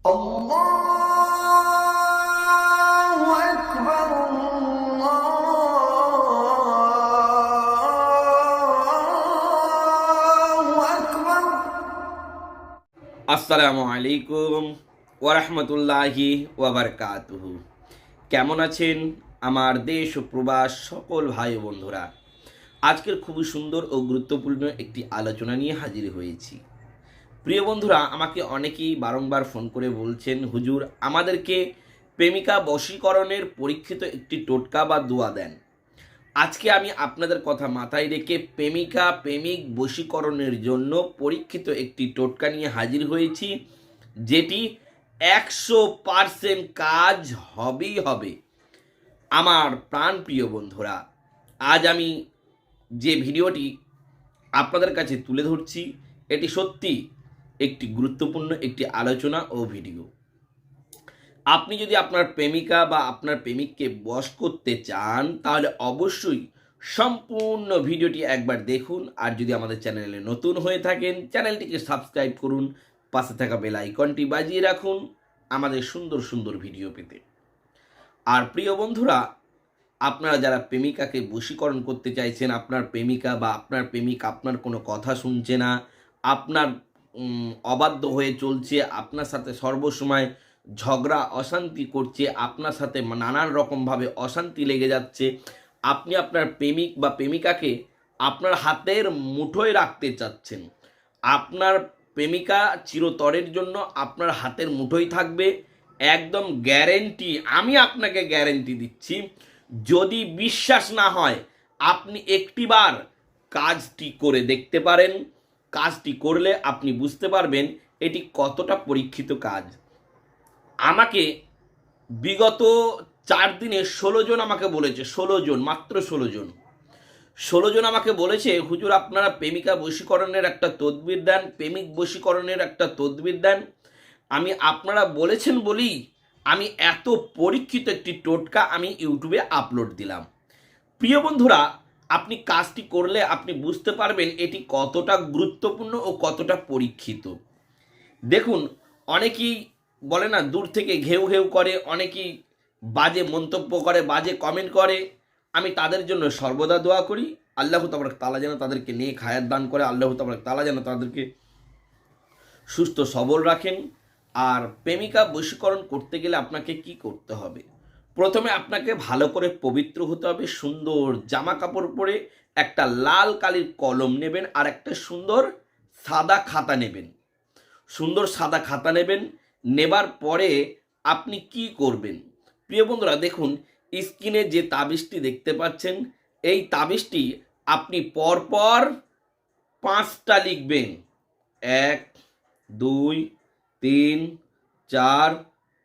আসসালামু আলাইকুম ওরহমতুল্লাহি ওয়াবারকাতুহু কেমন আছেন আমার দেশ ও প্রবাস সকল ভাই বন্ধুরা? আজকের খুবই সুন্দর ও গুরুত্বপূর্ণ একটি আলোচনা নিয়ে হাজির হয়েছি। প্রিয় বন্ধুরা, আমাকে অনেকেই বারংবার ফোন করে বলছেন, হুজুর, আমাদেরকে প্রেমিকা বশীকরণের পরীক্ষিত একটি টোটকা বা দোয়া দেন। আজকে আমি আপনাদের কথা মাথায় রেখে প্রেমিকা, প্রেমিক বশীকরণের জন্য পরীক্ষিত একটি টোটকা নিয়ে হাজির হয়েছি, যেটি একশো পারসেন্ট কাজ হবেই হবে। আমার প্রাণপ্রিয় বন্ধুরা, আজ আমি যে ভিডিওটি আপনাদের কাছে তুলে ধরছি, এটি সত্যি একটি গুরুত্বপূর্ণ একটি আলোচনা ও ভিডিও। আপনি যদি আপনার প্রেমিকা বা আপনার প্রেমিককে বশ করতে চান, তাহলে অবশ্যই সম্পূর্ণ ভিডিওটি একবার দেখুন। আর যদি আমাদের চ্যানেলে নতুন হয়ে থাকেন, চ্যানেলটিকে সাবস্ক্রাইব করুন, পাশে থাকা বেল আইকনটি বাজিয়ে রাখুন আমাদের সুন্দর সুন্দর ভিডিও পেতে। আর প্রিয় বন্ধুরা, আপনারা যারা প্রেমিকাকে বশীকরণ করতে চাইছেন, আপনার প্রেমিকা বা আপনার প্রেমিক আপনার কোনো কথা শুনছে না, আপনার অবাধ্য হয়ে চলছে, আপনার সাথে সর্বসময় ঝগড়া, অশান্তি করছে, আপনার সাথে নানান রকমভাবে অশান্তি লেগে যাচ্ছে। আপনি আপনার প্রেমিক বা প্রেমিকাকে আপনার হাতের মুঠোয় রাখতে চাচ্ছেন। আপনার প্রেমিকা চিরতরের জন্য আপনার হাতের মুঠোয় থাকবে। একদম গ্যারেন্টি আমি আপনাকে গ্যারেন্টি দিচ্ছি, যদি বিশ্বাস না হয়, আপনি একটিবার কাজটি করে দেখতে পারেন। কাজটি করলে আপনি বুঝতে পারবেন এটি কতটা পরীক্ষিত কাজ। আমাকে বিগত চার দিনে ষোলো জন আমাকে বলেছে, ষোলো জন, মাত্র ষোলো জন। ষোলো জন আমাকে বলেছে, হুজুর, আপনারা প্রেমিকা বশীকরণের একটা তদবির দেন, প্রেমিক বশীকরণের একটা তদবির দেন। আমি আপনারা বলেছেন বলেই আমি এত পরীক্ষিত একটি টোটকা আমি ইউটিউবে আপলোড দিলাম। প্রিয় বন্ধুরা আপনি কাজটি করলে আপনি বুঝতে পারবেন এটি কতটা গুরুত্বপূর্ণ ও কতটা পরীক্ষিত। দেখুন, অনেকেই বলে না, দূর থেকে ঘেউ ঘেউ করে, অনেকেই বাজে মন্তব্য করে, বাজে কমেন্ট করে। আমি তাদের জন্য সর্বদা দোয়া করি। আল্লাহ তাবরক তালা যেন তাদেরকে নিয়ে খায়াত দান করে, আল্লাহ তাবরক তালা যেন তাদেরকে সুস্থ সবল রাখেন। আর প্রেমিকা বশীকরণ করতে গেলে আপনাকে কি করতে হবে? প্রথমে আপনাকে ভালো করে পবিত্র হতে হবে, সুন্দর জামা কাপড় পরে একটা লাল কালির কলম নেবেন আর একটা সুন্দর সাদা খাতা নেবেন। সুন্দর সাদা খাতা নেবেন, নেবার পরে আপনি কি করবেন? প্রিয় বন্ধুরা, দেখুন, স্ক্রিনে যে তাবিজটি দেখতে পাচ্ছেন, এই তাবিজটি আপনি পরপর পাঁচটা লিখবেন। এক, দুই, তিন, চার,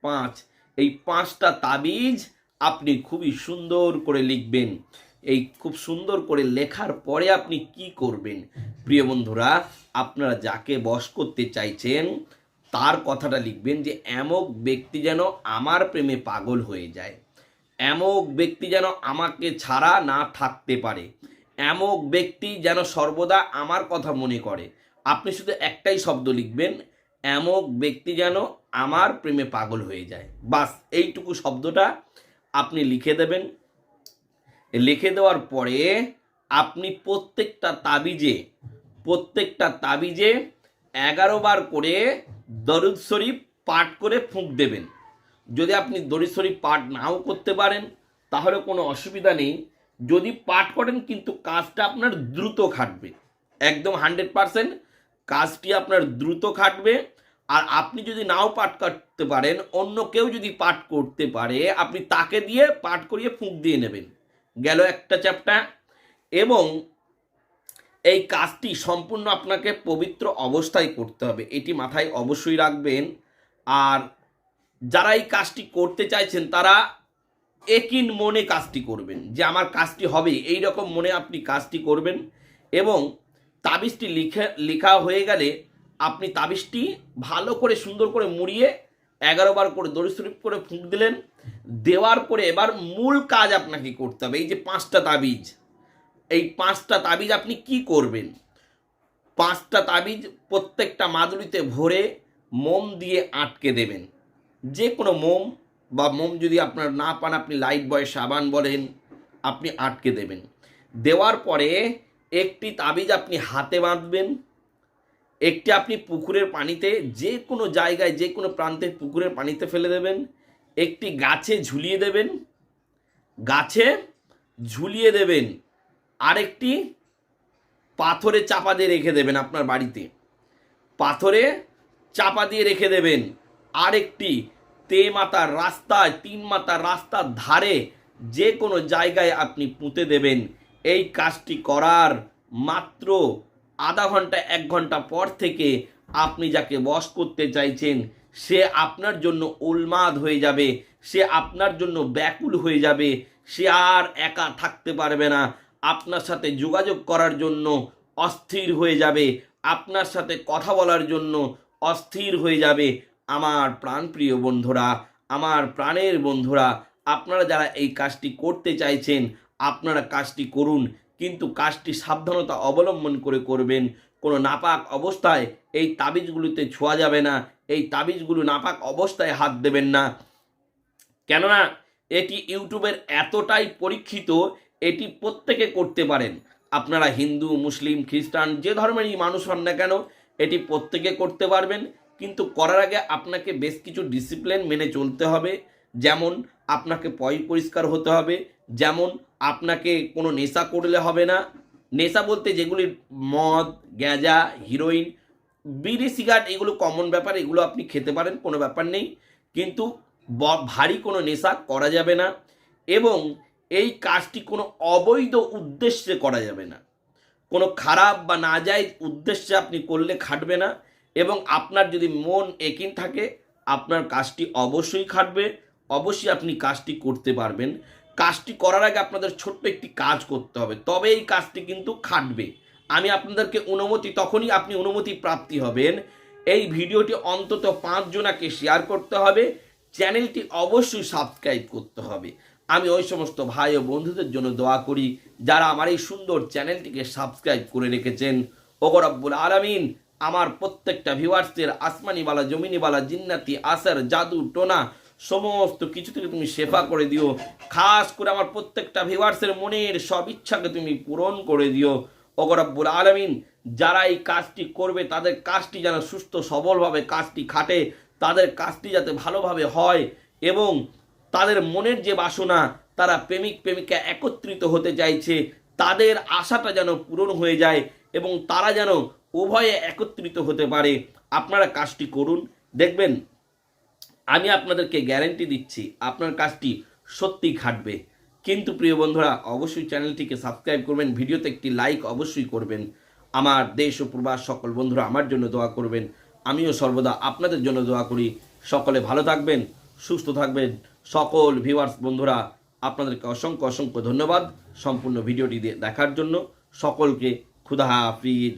পাঁচ। এই পাঁচটা তাবিজ আপনি খুবই সুন্দর করে লিখবেন। এই খুব সুন্দর করে লেখার পরে আপনি কি করবেন? প্রিয় বন্ধুরা, আপনারা যাকে বশ করতে চাইছেন, তার কথাটা লিখবেন যে, এমক ব্যক্তি যেন আমার প্রেমে পাগল হয়ে যায়। এমক ব্যক্তি যেন আমাকে ছাড়া না থাকতে পারে। এমক ব্যক্তি যেন সর্বদা আমার কথা মনে করে। আপনি শুধু একটাই শব্দ লিখবেন, এমক ব্যক্তি যেন আমার প্রেমে পাগল হয়ে যায়। বাস, এইটুকু শব্দটা আপনি লিখে দেবেন। লিখে দেওয়ার পরে আপনি প্রত্যেকটা তাবিজে প্রত্যেকটা তাবিজে এগারো বার করে দরুদ শরীফ পাঠ করে ফুঁক দেবেন। যদি আপনি দরুদ শরীফ পাঠ নাও করতে পারেন, তাহলে কোনো অসুবিধা নেই। যদি পাঠ করেন, কিন্তু কাজটা আপনার দ্রুত খাটবে। একদম হান্ড্রেড পারসেন্ট কাজটি আপনার দ্রুত খাটবে। আর আপনি যদি নাও পাঠ করতে পারেন, অন্য কেউ যদি পাঠ করতে পারে, আপনি তাকে দিয়ে পাঠ করিয়ে ফুঁক দিয়ে নেবেন। গেল একটা চ্যাপ্টা এবং এই কাজটি সম্পূর্ণ আপনাকে পবিত্র অবস্থায় করতে হবে। এটি মাথায় অবশ্যই রাখবেন। আর যারা এই কাজটি করতে চাইছেন, তারা একিন মনে কাজটি করবেন যে, আমার কাজটি হবে। এই রকম মনে আপনি কাজটি করবেন। এবং তাবিজটি লিখে, লেখা হয়ে গেলে আপনি তাবিজটি ভালো করে সুন্দর করে মুড়িয়ে এগারো বার করে দড়ি শরীফ করে ফুঁক দিলেন। দেওয়ার পরে এবার মূল কাজ আপনাকে করতে হবে, এই যে পাঁচটা তাবিজ। এই পাঁচটা তাবিজ আপনি কি করবেন? পাঁচটা তাবিজ প্রত্যেকটা মাদুরিতে ভরে মোম দিয়ে আটকে দেবেন। যে কোনো মোম বা মোম যদি আপনার না পান, আপনি লাইট বয়, সাবান বলেন, আপনি আটকে দেবেন। দেওয়ার পরে একটি তাবিজ আপনি হাতে বাঁধবেন একটি আপনি পুকুরের পানিতে যে কোনো জায়গায়, যে কোনো প্রান্তে পুকুরের পানিতে ফেলে দেবেন, একটি গাছে ঝুলিয়ে দেবেন, গাছে ঝুলিয়ে দেবেন, আরেকটি পাথরে চাপা দিয়ে রেখে দেবেন আপনার বাড়িতে। পাথরে চাপা দিয়ে রেখে দেবেন, আরেকটি তে মাতার রাস্তায়, তিন মাতার রাস্তার ধারে যে কোনো জায়গায় আপনি পুঁতে দেবেন। এই কাজটি করার মাত্র আধা ঘণ্টা, এক ঘণ্টা পর থেকে আপনি যাকে বশ করতে চাইছেন, সে আপনার জন্য উন্মাদ হয়ে যাবে, সে আপনার জন্য ব্যাকুল হয়ে যাবে, সে আর একা থাকতে পারবে না। আপনার সাথে যোগাযোগ করার জন্য অস্থির হয়ে যাবে, আপনার সাথে কথা বলার জন্য অস্থির হয়ে যাবে। আমার প্রাণপ্রিয় বন্ধুরা, আমার প্রাণের বন্ধুরা, আপনারা যারা এই কাজটি করতে চাইছেন, আপনারা কাজটি করুন। কিন্তু কাজটি সাবধানতা অবলম্বন করে করবেন। কোনো নাপাক অবস্থায় এই তাবিজগুলিতে ছোঁয়া যাবে না। এই তাবিজগুলো নাপাক অবস্থায় হাত দেবেন না। কেননা এটি ইউটিউবের এতটাই পরীক্ষিত, এটি প্রত্যেকে করতে পারেন। আপনারা হিন্দু, মুসলিম, খ্রিস্টান, যে ধর্মেরই মানুষ হন না কেন, এটি প্রত্যেকে করতে পারবেন। কিন্তু করার আগে আপনাকে বেশ কিছু ডিসিপ্লিন মেনে চলতে হবে। যেমন, আপনাকে পয় পরিষ্কার হতে হবে। যেমন আপনাকে কোনো নেশা করলে হবে না। নেশা বলতে যেগুলি মদ, গ্যাঁজা, হিরোইন, বিড়ি, সিগারেট, এগুলো কমন ব্যাপার, এগুলো আপনি খেতে পারেন, কোনো ব্যাপার নেই। কিন্তু ভারী কোনো নেশা করা যাবে না এবং এই কাজটি কোনো অবৈধ উদ্দেশ্যে করা যাবে না। কোনো খারাপ বা নাজায়জ উদ্দেশ্যে আপনি করলে খাটবে না এবং আপনার যদি মন একিন থাকে, আপনার কাজটি অবশ্যই খাটবে, অবশ্যই আপনি কাজটি করতে পারবেন। কাজটি করার আগে আপনাদের ছোট্ট একটি কাজ করতে হবে। তবে এই কাজটি কিন্তু খাটবে। আমি আপনাদেরকে অনুমতি, তখনই আপনি অনুমতি প্রাপ্তি হবেন। এই ভিডিওটি অন্তত পাঁচজনাকে শেয়ার করতে হবে। চ্যানেলটি অবশ্যই সাবস্ক্রাইব করতে হবে। আমি ওই সমস্ত ভাই ও বন্ধুদের জন্য দোয়া করি, যারা আমার এই সুন্দর চ্যানেলটিকে সাবস্ক্রাইব করে রেখেছেন। ওগরব্বুল আলামিন, আমার প্রত্যেকটা ভিউয়ার্সদের আসমানিওয়ালা জমিনিওয়ালা জিন্নাতি, আসার, জাদু, টোনা সমস্ত কিছু থেকে তুমি শেফা করে দিও। খাস করে আমার প্রত্যেকটা ভিউয়ার্সের মনের সব ইচ্ছাকে তুমি পূরণ করে দিও। ওগরব্বুল আলমিন, যারা এই কাজটি করবে, তাদের কাজটি যেন সুস্থ, সবলভাবে কাজটি খাটে। তাদের কাজটি যাতে ভালোভাবে হয় এবং তাদের মনের যে বাসনা, তারা প্রেমিক, প্রেমিকা একত্রিত হতে চাইছে, তাদের আশাটা যেন পূরণ হয়ে যায় এবং তারা যেন উভয়ে একত্রিত হতে পারে। আপনারা কাজটি করুন, দেখবেন আমি আপনাদেরকে গ্যারেন্টি দিচ্ছি, আপনার কাজটি সত্যি খাটবে। কিন্তু প্রিয় বন্ধুরা, অবশ্যই চ্যানেলটিকে সাবস্ক্রাইব করবেন, ভিডিওতে একটি লাইক অবশ্যই করবেন। আমার দেশ ও প্রবাস সকল বন্ধুরা আমার জন্য দোয়া করবেন। আমিও সর্বদা আপনাদের জন্য দোয়া করি। সকলে ভালো থাকবেন, সুস্থ থাকবেন। সকল ভিউয়ার্স বন্ধুরা, আপনাদেরকে অসংখ্য অসংখ্য ধন্যবাদ সম্পূর্ণ ভিডিওটি দেখার জন্য। সকলকে খুদা হাফিজ।